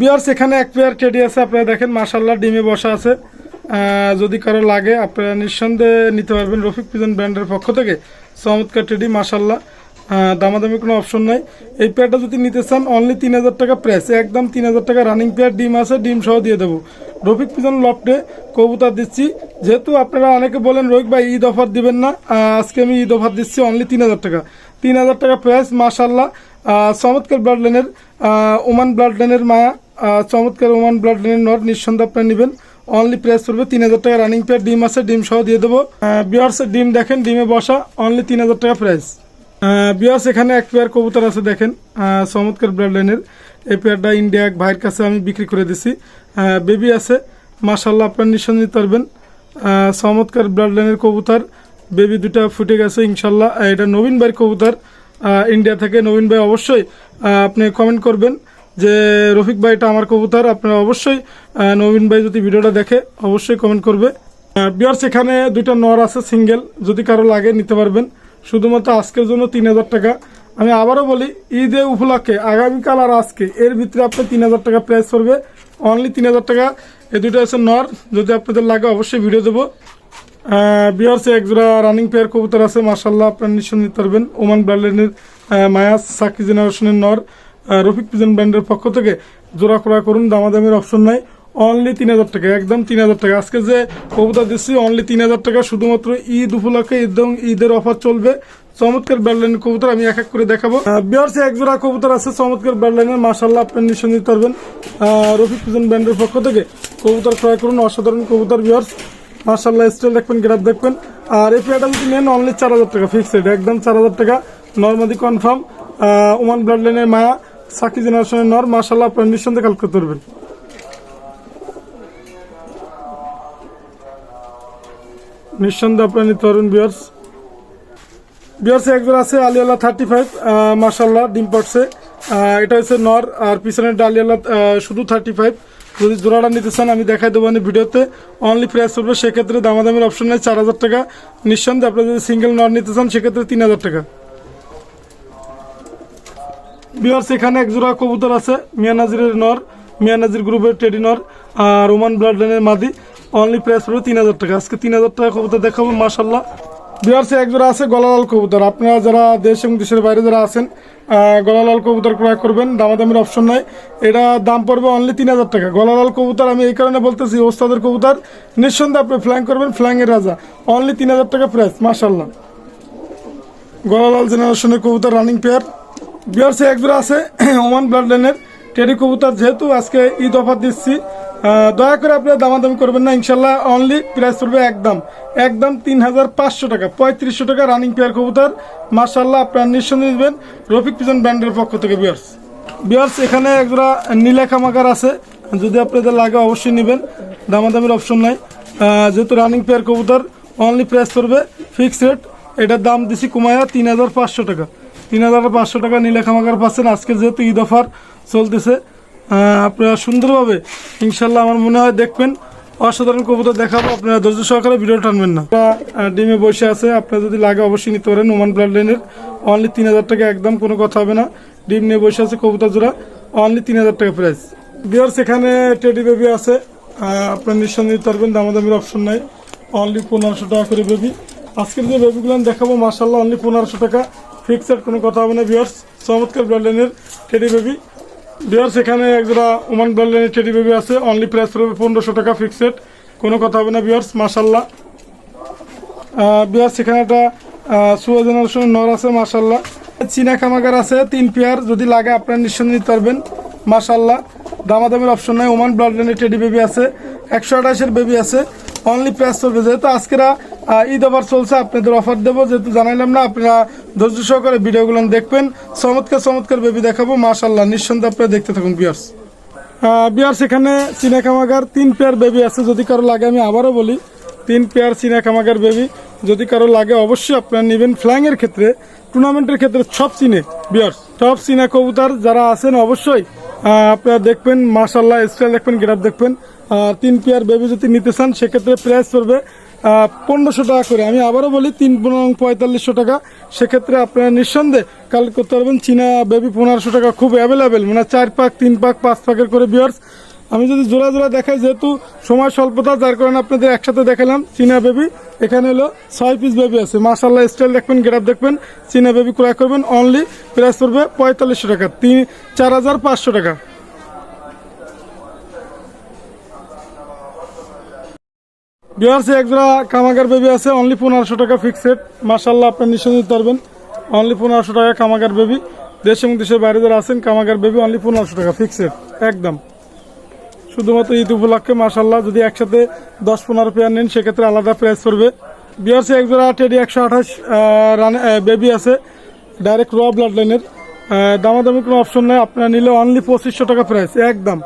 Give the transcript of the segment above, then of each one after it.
বিয়ার্স এখানে এক pair teddy আছে আপনারা দেখেন মাশাল্লাহ ডিমে বসা আছে। যদি কারও লাগে আপনারা নিঃসন্দেহে নিতে পারবেন রফিক পিজন ব্র্যান্ডের পক্ষ থেকে। চমৎকার টেডি মাশাল্লাহ আহ, দামাদামি কোনো অপশন নাই। এই পেয়ারটা যদি নিতে চান অনলি তিন হাজার টাকা প্রাইস একদম তিন হাজার টাকা রানিং পেয়ার ডিম আছে ডিম সহ দিয়ে দেবো। রফিক পিজন লফটে কবুতর দিচ্ছি। যেহেতু আপনারা অনেকে বলেন রোহিক ভাই ঈদ অফার দিবেন না। আজকে আমি ঈদ অফার দিচ্ছি অনলি তিন হাজার টাকা। তিন হাজার টাকা প্রাইস মাশাল্লাহ চমৎকার ব্লাড লাইনের ওমান ব্লাড লাইনের মায়া চমৎকার ওমান ব্লাড লাইনের নট নিঃসন্দেহ আপনারা নেবেন। অনলি প্রাইস পড়বে তিন হাজার টাকা রানিং পেয়ার ডিম আছে, ডিম সহ দিয়ে দেবো। বিয়ার্স ডিম দেখেন, ডিমে বসা অনলি তিন হাজার টাকা প্রাইস বিয়ার্স এখানে এক পেয়ার কবুতর আছে, দেখেন। চমৎকার ব্লাড লাইনের এই পেয়ারটা ইন্ডিয়া এক ভাইয়ের কাছে আমি বিক্রি করে দিছি। বেবি আছে মাশাল্লাহ আপনার নিঃসন্দেহে নিতে পারবেন। চমৎকার ব্লাড লাইনের কবুতর। বেবি দুটা ফুটে গেছে ইনশাল্লাহ এটা নবীন ভাইয়ের কবুতর। ইন্ডিয়া থেকে নবীন ভাই অবশ্যই আপনি কমেন্ট করবেন যে রফিক ভাই এটা আমার কবুতর, আপনারা অবশ্যই নবীন ভাই যদি ভিডিওটা দেখে অবশ্যই কমেন্ট করবে। বিয়ার্স এখানে দুইটা নর আছে সিঙ্গেল যদি কারও লাগে নিতে পারবেন। শুধুমাত্র আজকের জন্য তিন হাজার টাকা। আমি আবারও বলি, ঈদে উপলক্ষে, আগামীকাল আর আজকে, এর ভিতরে আপনার তিন হাজার টাকা প্রাইস পড়বে অনলি তিন হাজার টাকা। এই দুটো আছে নর, যদি আপনাদের লাগে অবশ্যই ভিডিও দেবো। বিয়ার্সে একজোড়া রানিং পেয়ার কবুতর আছে মার্শাল্লাহ আপনার নিশ্চয় নিতে পারবেন। ওমান ব্র্যান্ডের মায়াস সাকি জেনারেশনের নর রফিক পিজন ব্র্যান্ডের পক্ষ থেকে জোড়া ক্রয় করুন, দামাদামির অপশন নাই অনলি তিন হাজার টাকা, একদম তিন হাজার টাকা। আজকে যে কবুতর দিচ্ছি অনলি তিন হাজার টাকা, শুধুমাত্র ঈদ উপলক্ষে একদম ঈদের অফার চলবে। চমৎকার ব্যাডলাইনের কবুতর, আমি এক এক করে দেখাবো। বিয়ার্সে এক জোড়া কবুতর আছে, চমৎকার ব্যাডলাইনের মার্শাল্লাহ আপনার নিশ্চয় নিতে পারবেন। রফিক পিজন ব্র্যান্ডের পক্ষ থেকে কবুতর ক্রয় করুন, অসাধারণ কবুতর, বিয়ার্স। মার্শাল্লাহ স্টাইল দেখবেন গ্রাফ দেখবেন। আর এই পেয়ারটা যদি নেন অনলি চার হাজার টাকা ফিক্সড একদম চার হাজার টাকা। নর্মাদি কনফার্ম ওমান ব্লাড লাইনের মায়া সাকি জেনারেশনের নর মার্শাল্লাহ আপনার নিঃসন্দেহে কাল করতে পারবেন। নিঃসন্দেহে আপনার নিতে পারবেন বিয়ার্স বিয়ার্স একজন আছে আলিয়াল্লাহ থার্টি ফাইভ মার্শাল্লাহ ডিম এটা হচ্ছে নর, আর পিছনের ডালিয়াল্লাহ শুধু থার্টি ফাইভ যদি জোড়াটা নিতে চান, আমি দেখাই দেবো আমি ভিডিওতে। অনলি প্রাইস পড়বে সেক্ষেত্রে দামাদামের অপশন নেই, চার হাজার টাকা। নিঃসন্দেহে আপনি যদি সিঙ্গেল নর নিতে চান, সেক্ষেত্রে তিন হাজার টাকা। বিহার সেখানে এক জোড়া কবুতর আছে মিয়ানাজিরের নর মিয়ানাজির গ্রুপের টেডি নর, আর রোমান ব্লাড লাইনের মাদি। অনলি প্রাইস পড়বে তিন হাজার টাকা। আজকে তিন হাজার টাকা কবুতর দেখাবো মাশাল্লাহ বিহার এক জোড়া আছে গলালাল কবুতর। আপনারা যারা দেশ এবং দেশের বাইরে যারা আছেন গলালাল কবুতর ক্রয় করবেন, দামাদামির অপশন নাই। এটা দাম পড়বে অনলি তিন হাজার টাকা। গলালাল কবুতর, আমি এই কারণে বলতেছি, ওস্তাদের কবুতর, নিঃসন্দেহে আপনি ফ্ল্যাং করবেন ফ্ল্যাংয়ের রাজা। অনলি তিন হাজার টাকা প্রাইস মাশাল্লাহ গলালাল জেনারেশনের কবুতর রানিং পেয়ার বিয়ার্সে এক জোড়া আছে ওমান ব্লাড লাইনের টেরি কবুতর, যেহেতু আজকে ঈদ অফার দিচ্ছি দয়া করে আপনারা দামাদামি করবেন না, ইনশাল্লাহ অনলি প্রাইস পড়বে একদম একদম তিন হাজার পাঁচশো টাকা, পঁয়ত্রিশশো টাকা রানিং পেয়ার কবুতর মার্শাল্লাহ আপনারা নিঃসন্দেহে দিবেন রফিক পিজন ব্র্যান্ডের পক্ষ থেকে বিয়ার্স বিয়ার্স এখানে একজোড়া নীলা খামাকার আছে, যদি আপনাদের লাগে অবশ্যই নেবেন, দামাদামির অপশন নাই। যেহেতু রানিং পেয়ার কবুতর অনলি প্রাইস পড়বে ফিক্সড রেট এটার দাম দিছি কুমায়া তিন হাজার পাঁচশো টাকা। তিন হাজার পাঁচশো টাকা নীলা খামাকার পাচ্ছেন, আজকে যেহেতু ঈদ অফার চলতেছে আপনারা সুন্দরভাবে ইনশাল্লাহ আমার মনে হয় দেখবেন। অসাধারণ কবুতর দেখাবো, আপনারা ধৈর্য সহকারে ভিডিও টানবেন না। ডিমে বসে আছে, আপনারা যদি লাগে অবশ্যই নিতে পারেন ওমান ব্লাড লাইনের অনলি তিন হাজার টাকা, একদম কোনো কথা হবে না। ডিম নিয়ে বসে আছে কবুতর জোড়া। অনলি তিন হাজার টাকা প্রাইস বিয়ার সেখানে টেডি বেবি আছে। আপনার নিঃসন্দেহে পারবেন, দামাদামির অপশন নাই। অনলি পনেরোশো টাকা করে বেবি আজকের যে বেবিগুলো আমি দেখাবো মার্শাল্লাহ অনলি পনেরোশো টাকা। ফিক্সড কোনো কথা হবে না বিয়ার্স চমৎকার ব্লাড লাইনের টেডি বেবি বিয়ার্স এখানে একজোড়া ওমান ব্লাড টেডি বেবি আছে। অনলি প্রাইস পড়বে পনেরোশো টাকা ফিক্সড কোনো কথা হবে না বিয়ার্স মার্শাল্লাহ বিয়ার সেখানে একটা সুয়া জেনারেশনের নর আছে, মাশাল্লাহ। চীনা খামাকার আছে, তিন পেয়ার যদি লাগে, আপনারা নিঃসন্দেহে নিতে পারবেন, মাশাল্লাহ। দামাদামের অপশন নাই। ওমান ব্লাড লাইনের টেডি বেবি আছে। একশো আঠাশের বেবি আছে। অনলি প্রাইস চলবে। যেহেতু আজকেরা ঈদ অফার চলছে, আপনাদের অফার দেবো। যেহেতু জানাইলাম না, আপনারা ধৈর্য সহকারে ভিডিওগুলো দেখবেন। চমৎকার চমৎকার বেবি দেখাবো। মাশাল্লাহ নিঃসন্দেহে আপনারা দেখতে থাকুন বিয়ার্স বিয়ার সেখানে চীনা কামাগার তিন পেয়ার বেবি আছে। যদি কারও লাগে, আমি আবারও বলি, তিন পেয়ার চীনা কামাগার বেবি যদি কারও লাগে, অবশ্যই আপনারা নেবেন। ফ্ল্যাংয়ের ক্ষেত্রে টুর্নামেন্টের ক্ষেত্রে সব চিনে বিয়ার সব চীনা কবুতর, যারা আছেন, অবশ্যই আপনারা দেখবেন মাশাল্লাহ স্টাইল দেখবেন গেট দেখবেন। আর তিন পেয়ার বেবি যদি নিতে চান, সেক্ষেত্রে প্রাইস পড়বে পনেরোশো টাকা করে। আমি আবারও বলি, তিন পনেরো পঁয়তাল্লিশশো টাকা। সেক্ষেত্রে আপনারা নিঃসন্দেহে কালেক্ট করতে পারবেন চীনা বেবি পনেরোশো টাকা, খুব অ্যাভেলেবেল মানে চার পাক তিন পাক পাঁচ পাকের করে বিয়ার্স আমি যদি জোড়া জোড়া দেখাই, যেহেতু সময় স্বল্পতা, যার কারণে আপনাদের একসাথে দেখালাম, চীনা বেবি এখানে হলো ছয় পিস বেবি আছে। মার্শাল্লাহ স্টাইল দেখবেন গেটআপ দেখবেন। চীনা বেবি ক্রয় করবেন অনলি প্রাইস পড়বে পঁয়তাল্লিশশো টাকা। তিন, চার হাজার পাঁচশো টাকা। বিহার্সে একজোড়া কামাগার বেবি আছে অনলি পনেরোশো টাকা ফিক্সড মার্শাল্লাহ আপনার নিশ্চয় দিতে পারবেন। অনলি পনেরোশো টাকা কামাগার বেবি দেশ এবং দেশের বাইরে যারা আছেন, কামাগার বেবি অনলি পনেরোশো টাকা ফিক্সড একদম। শুধুমাত্র ঈদ উপলক্ষে মাসাল্লাহ যদি একসাথে দশ পনেরো পেয়ার নেন, সেক্ষেত্রে আলাদা প্রাইস পড়বে। বিয়ার্সে একজোড়া টেডি একশো আঠাশ রান বেবি আছে ডাইরেক্ট র ব্লাড লাইনের দামাদামি কোনো অপশন নেই, আপনারা নিলে অনলি পঁচিশশো টাকা প্রাইস একদম।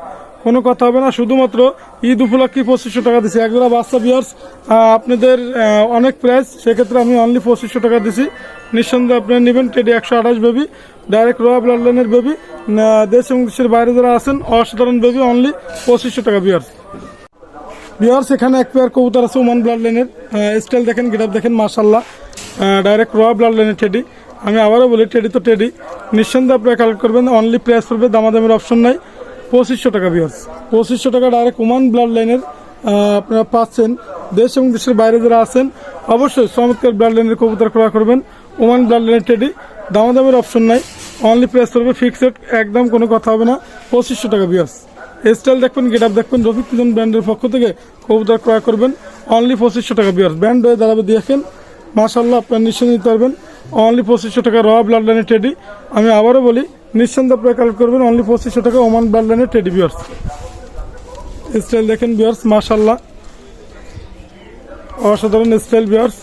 কোনো কথা হবে না। শুধুমাত্র ঈদ উপলক্ষে পঁচিশশো টাকা দিছি। একজোড়া বাচ্চা বিয়ার্স আপনাদের অনেক প্রাইস সেক্ষেত্রে আমি অনলি পঁচিশশো টাকা দিছি। নিঃসন্দেহে আপনারা নেবেন। টেডি একশো আঠাশ বেবি ডাইরেক্ট র ব্লাড লাইনের বেবি দেশ এবং দেশের বাইরে যারা আছেন, অসাধারণ বেবি অনলি পঁচিশশো টাকা বিয়ার্স বিহার এখানে এক পেয়ার কবুতর আছে ওমান ব্লাড লাইনের স্টাইল দেখেন গেটআপ দেখেন মার্শাল্লাহ ডাইরেক্ট র ব্লাড লাইনের টেডি আমি আবারও বলি টেডি তো টেডি নিঃসন্দেহে আপনারা কালেক্ট করবেন অনলি প্রাইস পড়বে, দামাদামের অপশন নাই। পঁচিশশো টাকা বিহার পঁচিশশো টাকা ডাইরেক্ট ওমান ব্লাড লাইনের আপনারা পাচ্ছেন। দেশ এবং দেশের বাইরে যারা আছেন, অবশ্যই চমৎকার ব্লাড লাইনের কবুতর ক্রয় করবেন। ওমান ব্লাড লাইনের টেডি দামাদামের অপশন নাই। অনলি প্রাইস করবে ফিক্সড একদম কোনো কথা হবে না। পঁচিশশো টাকা বিয়ার্স স্টাইল দেখবেন গেট আপ দেখবেন রফিক পিজন ব্র্যান্ডের পক্ষ থেকে কবুতর ক্রয় করবেন। অনলি পঁচিশশো টাকা বিয়ার ব্র্যান্ড হয়ে দাঁড়াবে, দেখেন। মাশাল্লাহ আপনার নিশ্চয় নিতে পারবেন। অনলি পঁচিশশো টাকা র ব্লাড লাইনের টেডি আমি আবারও বলি নিঃসন্দেহে আপনারা কালেক্ট করবেন অনলি পঁচিশশো টাকা ওমান ব্লাড লাইনের টেডি বিয়ার্স স্টাইল দেখেন বিয়ার্স মাশাল্লাহ অসাধারণ স্টাইল বিয়ার্স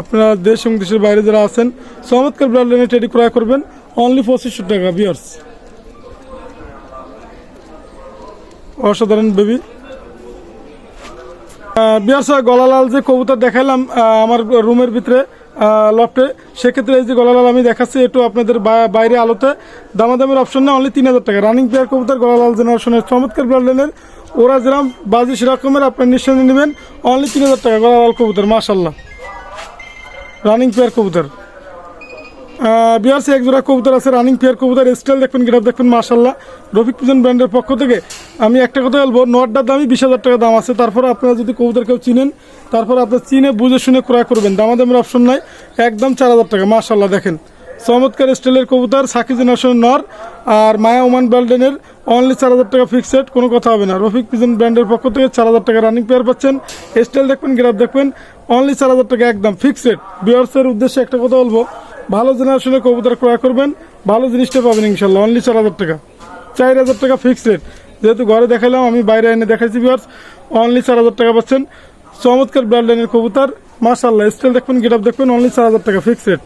আপনারা দেশ এবং দেশের বাইরে যারা আছেন, চমৎকার ব্লাড লাইনের টেডি ক্রয় করবেন। অনলি পঁচিশশো টাকা বিয়ার্স অসাধারণ বেবি বিয়ার্স গলালাল যে কবুতর দেখাইলাম আমার রুমের ভিতরে লফটে। সেক্ষেত্রে এই যে গলালাল আমি দেখাচ্ছি, একটু আপনাদের বাইরে আলোতে। দামাদামের অপশন না অনলি তিন হাজার টাকা। রানিং প্লেয়ার কবুতর গলালাল জেনারেশনের চমৎকার লাইনের ওরা যেরকম বাজি সেরকমের আপনার নিঃসন্দেহে নেবেন। অনলি তিন হাজার টাকা গলালাল কবুতর মাশাল্লাহ রানিং প্লেয়ার কবুতর। বিহার এক জোড়া কবুতর আছে রানিং পেয়ার কবুতর স্টাইল দেখবেন গেটআপ দেখবেন মাশাল্লাহ রফিক পিজন ব্র্যান্ডের পক্ষ থেকে আমি একটা কথা বলব নটটার দামই বিশ হাজার টাকা দাম আছে। তারপরে আপনারা যদি কবুতর কেউ চিনেন, তারপর আপনার চিনে, বুঝে, শুনে ক্রয় করবেন। দামাদামের অপশন নাই, একদম চার হাজার টাকা মাশাল্লাহ দেখেন। চমৎকার স্টাইলের কবুতর সাকি জেনারেশন নর, আর মায়া ওমান ব্যালডেনের অনলি চার হাজার টাকা ফিক্সড কোনো কথা হবে না। রফিক পিজন ব্র্যান্ডের পক্ষ থেকে চার হাজার টাকা রানিং পেয়ার পাচ্ছেন। স্টাইল দেখবেন গ্রাফ দেখবেন অনলি চার হাজার টাকা একদম ফিক্সড বিয়ার্সের উদ্দেশ্যে একটা কথা বলব ভালো জেনারেশনের কবুতর ক্রয় করবেন, ভালো জিনিসটা পাবেন ইনশাল্লাহ অনলি চার হাজার টাকা। চার হাজার টাকা ফিক্সড রেট যেহেতু ঘরে দেখালাম আমি বাইরে এনে দেখাইছি বিয়ার্স অনলি চার হাজার টাকা পাচ্ছেন। চমৎকার ব্র্যান্ড লাইনের কবুতর মাশাল্লাহ স্টাইল দেখবেন গেটআপ দেখবেন অনলি চার হাজার টাকা ফিক্সড রেট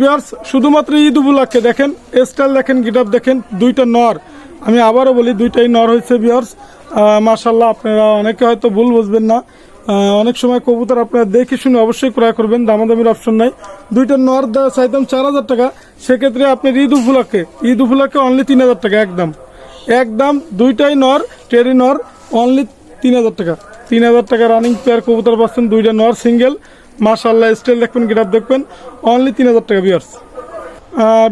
বিয়ার্স শুধুমাত্র ঈদ উপলক্ষে দেখেন স্টাইল দেখেন গিটাপ দেখেন, দুইটা নর। আমি আবারও বলি, দুইটাই নর হয়েছে বিয়ার্স মাশাল্লাহ আপনারা অনেকে হয়তো ভুল বুঝবেন না। অনেক সময় কবুতর আপনারা দেখে শুনে অবশ্যই ক্রয় করবেন, দামাদামির অপশন নাই। দুইটা নর চাইতাম চার হাজার টাকা, সেক্ষেত্রে আপনার ঈদ উপলক্ষে ঈদ উপলক্ষে অনলি তিন হাজার টাকা, একদম। একদম দুইটাই নর টেরি নর অনলি তিন হাজার টাকা। তিন হাজার টাকা রানিং পেয়ার কবুতর পাচ্ছেন, দুইটা নর সিঙ্গেল মাশাল্লাহ স্টাইল দেখবেন গিটার দেখবেন অনলি তিন হাজার টাকা বিয়ার্স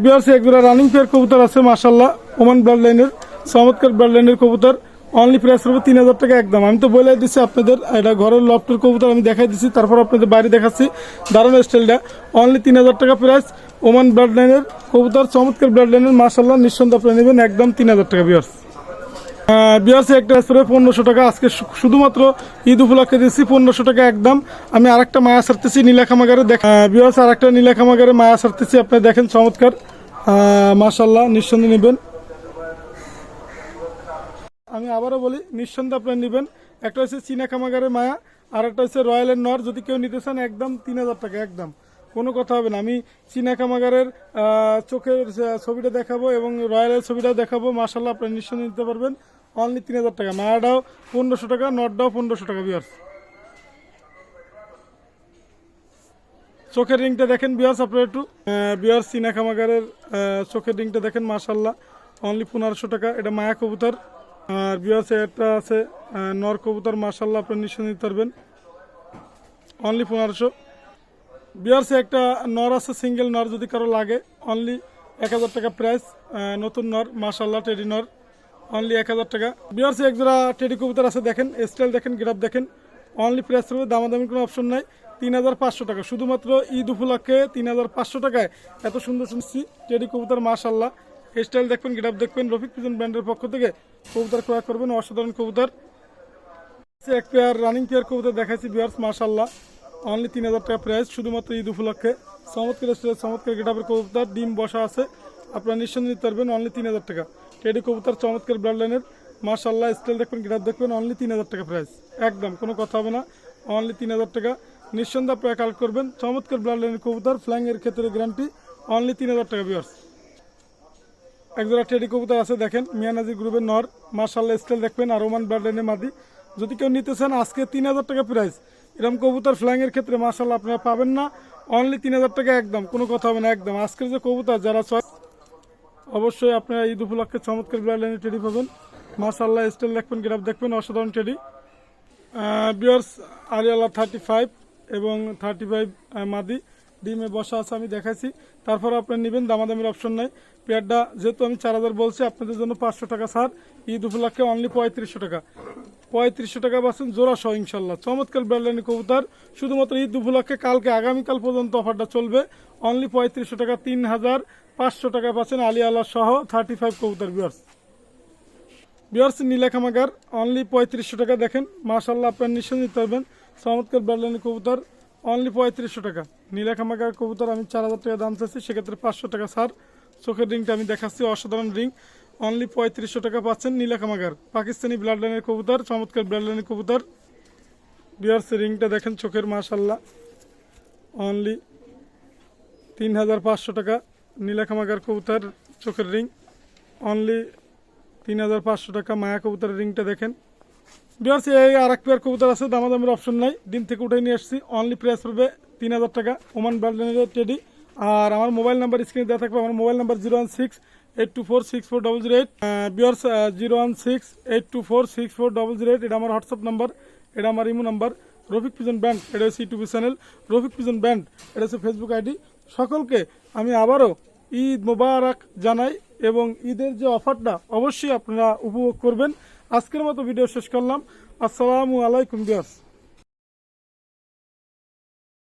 বিয়ার্স একজোড়া রানিং পেয়ার কবুতর আছে মাশাল্লাহ ওমান ব্লাড লাইনের চমৎকার ব্লাড লাইনের কবুতর। অনলি প্রাইস করব তিন হাজার টাকা একদম। আমি তো বলে দিচ্ছি আপনাদের, এটা ঘরের লফটের কবুতর আমি দেখাই দিচ্ছি তারপর আপনাদের বাইরে দেখাচ্ছি। দারুণ স্টাইলটা অনলি তিন হাজার টাকা প্রাইস ওমান ব্লাড লাইনের কবুতর, চমৎকার ব্লাড লাইনের মাশাল্লাহ নিঃসন্দেহে আপনারা নেবেন, একদম তিন হাজার টাকা বিয়ার্স বিয়ার্সে একটা স্প্রে পনেরোশো টাকা, আজকে শুধুমাত্র ঈদ উপলক্ষে দিচ্ছি পনেরোশো টাকা একদম। আমি আরেকটা মায়া সারতেছি নীলাখামাগারে দেখ বিয়ার্স আর একটা নীলাখামাগারে মায়া সারতেছি আপনি দেখেন চমৎকার। মাশাল্লাহ নিঃসন্দেহে নেবেন। আমি আবারও বলি, নিঃসন্দেহে আপনারা নেবেন। একটা হচ্ছে চীনা খামাগারের মায়া, আর একটা হচ্ছে রয়্যালের নর যদি কেউ নিতে চান, একদম তিন হাজার টাকা, একদম। কোনো কথা হবে না। আমি চীনা খামাগারের চোখের ছবিটা দেখাবো এবং রয়্যালের ছবিটাও দেখাবো। মার্শাল্লাহ আপনারা নিঃসন্দেহে নিতে পারবেন। অনলি তিন হাজার টাকা। মায়াটাও পনেরোশো টাকা, নটটাও পনেরোশো টাকা বিয়ার্স চোখের রিংটা দেখেন বিয়ার্স আপনারা একটু। বিয়ার্স চীনা খামাগারের চোখের রিংটা দেখেন মার্শাল্লাহ অনলি পনেরোশো টাকা। এটা মায়া কবুতর। আর বিয়ার্স একটা আছে নর কবুতর মাশাল্লাহ আপনারা নিশ্চয় নিতে পারবেন। অনলি পনেরোশো। বিয়ার্সে একটা নর আছে সিঙ্গেল নর যদি কারও লাগে অনলি এক হাজার টাকা প্রাইস নতুন নর মাশাল্লাহ টেডি নর অনলি এক হাজার টাকা। বিয়ার্সে এক জোড়া টেডি কবুতর আছে, দেখেন স্টাইল দেখেন গ্রাফ দেখেন অনলি প্রাইস থাকবে দামাদামির কোনো অপশন নাই, তিন হাজার পাঁচশো টাকা। শুধুমাত্র ঈদ উপলক্ষে তিন হাজার পাঁচশো টাকায় এত সুন্দর শুনছি টেডি কবুতর মাশাল্লাহ স্টাইল দেখবেন গ্রাফ দেখবেন, রফিক পিজন ব্র্যান্ডের পক্ষ থেকে কবুতর ক্রয় করবেন, অসাধারণ কবুতর। এক পেয়ার রানিং পেয়ার কবুতর দেখাচ্ছি বিয়ার্স মাশাল্লাহ অনলি তিন হাজার টাকা প্রাইস শুধুমাত্র ঈদ উপলক্ষে। চমৎকার স্টাইলের চমৎকার গেটাপের কবুতর, ডিম বসা আছে। আপনারা নিঃসন্দেহে নিতে পারবেন অনলি তিন হাজার টাকা। টেডি কবুতর, চমৎকার ব্লাড লাইনের মাশাল্লাহ স্টাইল দেখবেন গেটাপ দেখবেন অনলি তিন হাজার টাকা প্রাইস একদম, কোনো কথা হবে না। অনলি তিন হাজার টাকা। নিঃসন্দেহ আপনারা কালেক্ট করবেন, চমৎকার ব্লাড লাইনের কবুতর ফ্ল্যাং এর ক্ষেত্রে গ্যারান্টি অনলি তিন হাজার টাকা বিয়ার্স একজোড়া টেডি কবুতর আছে দেখেন মিয়ানাজি গ্রুপের নর। মার্শাল্লাহ স্টাইল দেখবেন, আর রোমান ব্রাডেনের মাদি। যদি কেউ নিতে চান, আজকে তিন হাজার টাকা প্রাইস এরকম কবুতর ফ্ল্যাং এর ক্ষেত্রে মার্শাল্লাহ আপনারা পাবেন না। অনলি তিন হাজার টাকা একদম, কোনো কথা হবে না, একদম। আজকের যে কবুতর, যারা চয়েস অবশ্যই আপনারা ঈদ উপলক্ষে চমৎকার ব্রাডেনের টেডি পাবেন। মার্শাল্লাহ স্টাইল দেখবেন গ্রাফ দেখবেন, অসাধারণ টেডি বিয়ার্স আলিয়ালা থার্টি ফাইভ এবং থার্টি ফাইভ মাদি। ডিমে বসা আছে, আমি দেখাইছি। তারপর আপনার নেবেন, দামাদামির অপশন নাই। পেয়ারটা যেহেতু আমি চার হাজার বলছি, আপনাদের জন্য পাঁচশো টাকা ছাড়। ঈদ উপলক্ষে অনলি পঁয়ত্রিশশো টাকা। পঁয়ত্রিশশো টাকা পাচ্ছেন জোড়া সহ, ইনশাল্লাহ। চমৎকার ব্যালেনি কবুতর। শুধুমাত্র ঈদ উপলক্ষে কালকে আগামীকাল পর্যন্ত অফারটা চলবে। অনলি পঁয়ত্রিশশো টাকা, তিন হাজার পাঁচশো টাকা পাচ্ছেন আলী আল্লাহ সহ থার্টি ফাইভ কবুতর বিয়ার্স বিয়ার্স নীলাখামাগার অনলি পঁয়ত্রিশশো টাকা দেখেন। মাশাল্লাহ, আপনার নিশ্চয় নিতে পারবেন। চমৎকার ব্যালেনি কবুতর। অনলি পঁয়ত্রিশশো টাকা। নীলাখামাগার কবুতর, আমি চার হাজার টাকা দাম চাচ্ছি, সেক্ষেত্রে পাঁচশো টাকা ছাড়। চোখের রিংটা আমি দেখাচ্ছি, অসাধারণ রিং। অনলি পঁয়ত্রিশশো টাকা পাচ্ছেন নীলাখামাগার পাকিস্তানি ব্লাড লাইনের কবুতর, চমৎকার ব্লাড লাইনের কবুতর। বিয়ার্স রিংটা দেখেন চোখের মাশাল্লাহ অনলি তিন হাজার পাঁচশো টাকা নীলাখামাগার কবুতর, চোখের রিং। অনলি তিন হাজার পাঁচশো টাকা মায়া কবুতরের রিংটা দেখেন। বিয়ার্স এই আর এক পেয়ার কবুতর আছে, দামাদামের অপশন নাই। দিন থেকে উঠে নিয়ে আসছি। অনলি প্রাইস পড়বে তিন হাজার টাকা। ওমান ব্র্যান্ডের টেডি আর আমার মোবাইল নাম্বার স্ক্রিনে দেওয়া থাকবে। আমার mobile number zero one six eight two four six four double zero eight bears zero one six eight two four six four double zero eight এটা আমার হোয়াটসঅ্যাপ নাম্বার এটা আমার imo number Rafiq pigeon band এটা হচ্ছে YouTube channel Rafiq pigeon band এটা হচ্ছে Facebook ID সকলকে আমি আবারও ঈদ মোবারক জানাই এবং ঈদের যে অফারটা অবশ্যই আপনারা উপভোগ করবেন। আজকের মতো ভিডিও শেষ করলাম। আসসালামু আলাইকুম বিয়ার্স